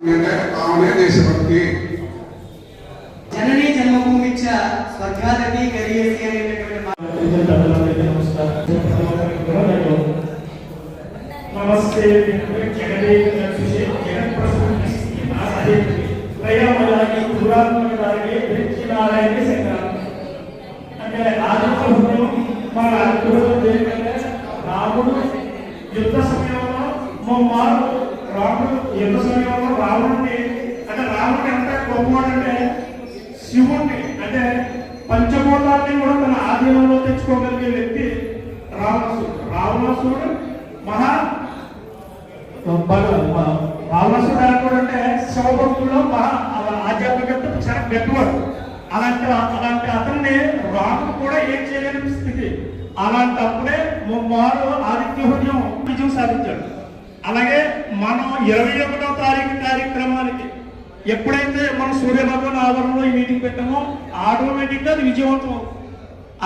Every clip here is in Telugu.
దేశభక్తి జనని జన్మభూమి స్వర్గాదపి గరీయసి నమస్తే జగదే జగదే ప్రయాణానికి పురాత్మకానికి వెచ్చినారాయణ సంగ్రామ అంటే ఆదిత్యం మన అద్భుతం ఏంటంటే రాముడు యుద్ధ సమయంలో మా మార్పు రాముడు యుద్ధ సమయంలో రావణుడిని అంటే రాముడు ఎంత గొప్పవాడంటే శివుణ్ణి అంటే పంచభూతాన్ని కూడా తన ఆధీనంలో తెచ్చుకోగలిగే వ్యక్తి రావణాసుడు రావణాసుడు మహా రావణాసుడు అనుకోడంటే శివభక్తుల్లో మహా ఆధ్యాత్మికత చాలా గట్టివాడు. అలాంటి అలాంటి అతన్ని రాముడు కూడా ఏం చేయలేని స్థితి. అలాంటప్పుడే మారు ఆదిత్య హృదయం విజయం సాధించాడు. అలాగే మనం ఇరవై ఒకటో తారీఖు కార్యక్రమానికి ఎప్పుడైతే మనం సూర్యభగవాన్ ఆవరణలో ఈ మీటింగ్ పెట్టామో ఆటోమేటిక్గా అది విజయవంతం అవుతుంది.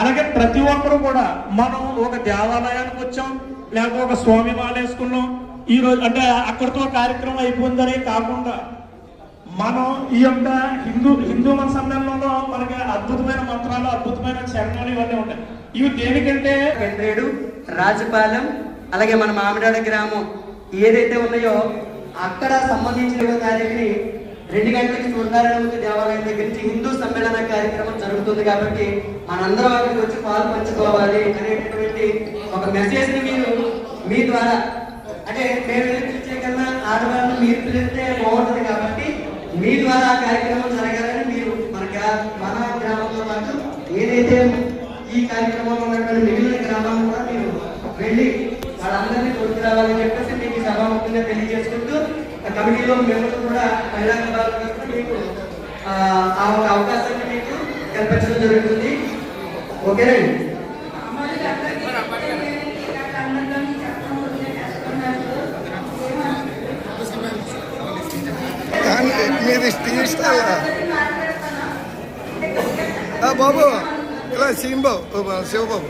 అలాగే ప్రతి ఒక్కరు కూడా మనం ఒక దేవాలయానికి వచ్చాం లేకపోతే ఒక స్వామి మాలేసుకున్నాం ఈ రోజు అంటే అక్కడితో కార్యక్రమం అయిపోయిందనే కాకుండా మనం ఈ యొక్క హిందూ హిందూ మన సమ్మేళనంలో మనకి అద్భుతమైన మంత్రాలు అద్భుతమైన చరణాలు ఇవన్నీ ఉంటాయి. ఇవి దేనికంటే గండ్రేడు రాజపాలెం అలాగే మన మామిడాడ గ్రామం. ఏదైతే ఉన్నాయో అక్కడ సంబంధించిన ఇరవై రెండు గంటలకి సూర్యనారాయణమూర్తి దేవాలయం దగ్గర నుంచి హిందూ సమ్మేళన కార్యక్రమం జరుగుతుంది కాబట్టి మనందరం అక్కడికి వచ్చి పాలు పంచుకోవాలి అనేటటువంటి ఒక మెసేజ్ని మీరు మీ ద్వారా అంటే మేము పిలిచే కన్నా ఆడవాళ్ళని మీరు పిలిస్తే బాగుంటుంది కాబట్టి మీ ద్వారా ఆ కార్యక్రమం జరగాలని మీరు మన మన గ్రామంతో పాటు ఏదైతే ఈ కార్యక్రమంలో ఉన్నటువంటి మిగిలిన గ్రామాలను కూడా మీరు వెళ్ళి వాళ్ళందరినీ తీసుకురావాలని చెప్పేసి సభాముఖంగా తెలియజేసుకుంటూ ఆ కమిటీలో మెంబర్లు కూడా మహిళా విభాగం మీకు ఆ, ఒక అవకాశాన్ని మీకు కల్పించడం జరుగుతుంది. ఓకేనండి కానీ మీది స్టీల్ బాబు ఇలా సింబాబు శివబాబు.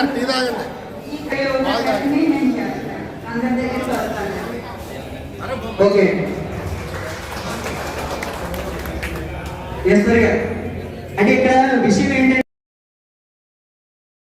అన్నం టీ తాగండి. ఓకే. అంటే ఇక్కడ విషయం ఏంటంటే